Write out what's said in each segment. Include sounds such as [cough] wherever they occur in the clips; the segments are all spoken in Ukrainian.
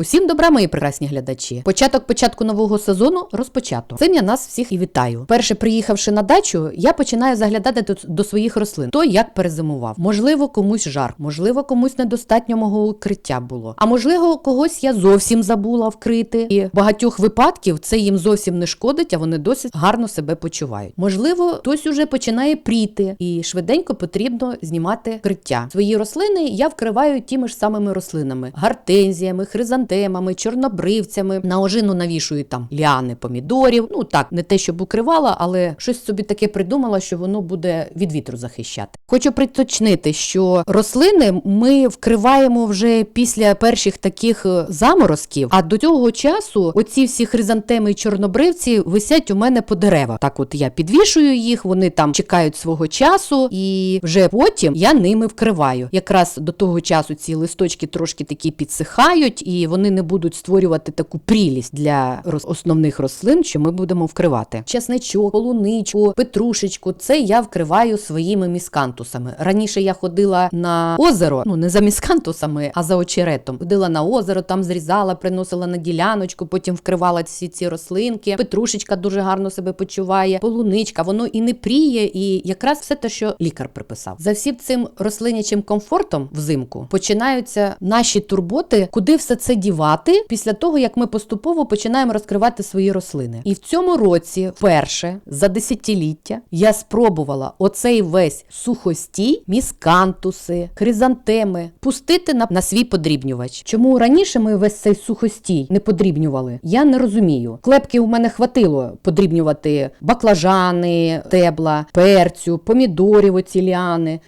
Усім добра, мої прекрасні глядачі. Початок початку нового сезону розпочато. Цим я нас всіх і вітаю. Перше, приїхавши на дачу, я починаю заглядати до, до своїх рослин. Хто як перезимував. Можливо, комусь жар, можливо, комусь недостатньо мого укриття було. А можливо, когось я зовсім забула вкрити. І багатьох випадків це їм зовсім не шкодить, а вони досить гарно себе почувають. Можливо, хтось уже починає пріти, і швиденько потрібно знімати вкриття. Свої рослини я вкриваю тими ж самими рослинами: гортензіями, хризантемами, чорнобривцями. На ожину навішую там ліани помідорів. Ну так, не те, щоб укривала, але щось собі таке придумала, що воно буде від вітру захищати. Хочу приточнити, що рослини ми вкриваємо вже після перших таких е, заморозків. А до цього часу оці всі хризантеми і чорнобривці висять у мене по деревах. Так, от я підвішую їх, вони там чекають свого часу, і вже потім я ними вкриваю. Якраз до того часу ці листочки трошки такі підсихають, і вони не будуть створювати таку прілість для основних рослин, що ми будемо вкривати. Чесничок, полуничку, петрушечку. Це я вкриваю своїми міскантусами. Раніше я ходила на озеро, ну не за міскантусами, а за очеретом. Ходила на озеро, там зрізала, приносила на діляночку, потім вкривала всі ці рослинки. Петрушечка дуже гарно себе почуває, полуничка, воно і не пріє, і якраз все те, що лікар приписав. За всім цим рослинячим комфортом взимку починаються наші турботи, куди все це дівати після того, як ми поступово починаємо розкривати свої рослини. І в цьому році, вперше за десятиліття, я спробувала оцей весь сухостій, міскантуси, хризантеми пустити на, на свій подрібнювач. Чому раніше ми весь цей сухостій не подрібнювали? Я не розумію. Клепки у мене хватило подрібнювати баклажани, тебла, перцю, помідорів, оці.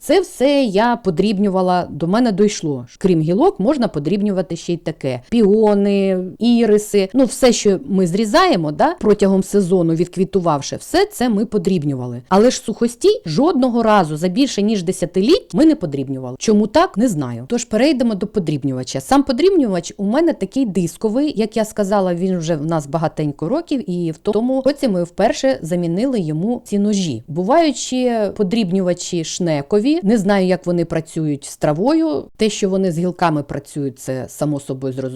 Це все я подрібнювала. До мене дійшло. Крім гілок, можна подрібнювати ще й таке: піони, іриси. Ну, все, що ми зрізаємо, да, протягом сезону, відквітувавши, все це ми подрібнювали. Але ж сухостій жодного разу за більше ніж десятиліть ми не подрібнювали. Чому так, не знаю. Тож перейдемо до подрібнювача. Сам подрібнювач у мене такий дисковий, як я сказала, він вже в нас багатенько років, і в тому році ми вперше замінили йому ці ножі. Бувають ще подрібнювачі шнекові. Не знаю, як вони працюють з травою. Те, що вони з гілками працюють, це само собою зрозуміло.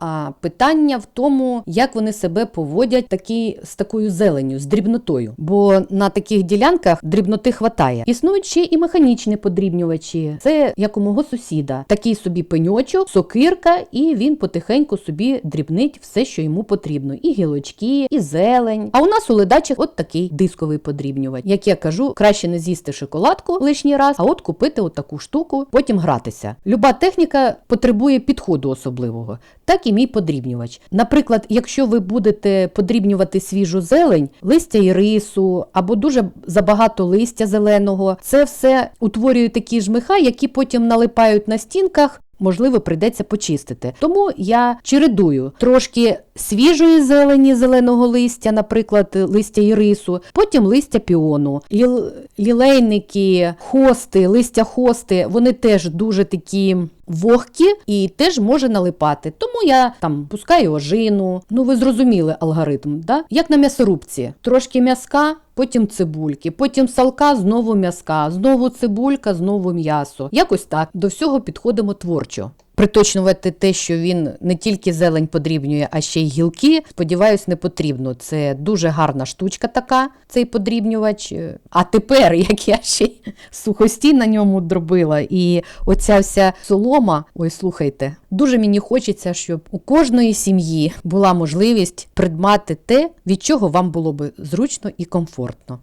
А питання в тому, як вони себе поводять такі з такою зеленню, з дрібнотою. Бо на таких ділянках дрібноти хватає. Існують ще і механічні подрібнювачі. Це як у мого сусіда. Такий собі пеньочок, сокирка, і він потихеньку собі дрібнить все, що йому потрібно. І гілочки, і зелень. А у нас у ледачах от такий дисковий подрібнювач. Як я кажу, краще не з'їсти шоколадку лишній раз, а от купити от таку штуку, потім гратися. Люба техніка потребує підходу особливого, так і мій подрібнювач. Наприклад, якщо ви будете подрібнювати свіжу зелень, листя і рису або дуже забагато листя зеленого, це все утворює такі жмиха, які потім налипають на стінках. Можливо, прийдеться почистити. Тому я чередую трошки свіжої зелені зеленого листя, наприклад, листя ірису, потім листя піону, Ліл... лілейники, хости, листя хости, вони теж дуже такі. Вогкі і теж може налипати. Тому я там пускаю ожину. Ну ви зрозуміли алгоритм, да? Як на м'ясорубці. Трошки м'язка, потім цибульки, потім салка, знову м'язка, знову цибулька, знову м'ясо. Якось так до всього підходимо творчо. Приточнувати те, що він не тільки зелень подрібнює, а ще й гілки. Сподіваюсь, не потрібно. Це дуже гарна штучка, така цей подрібнювач. А тепер, [laughs] як я ще сухості на ньому дробила, і оця вся солома, ой, слухайте, дуже мені хочеться, щоб у кожної сім'ї була можливість придбати те, від чого вам було би зручно і комфортно.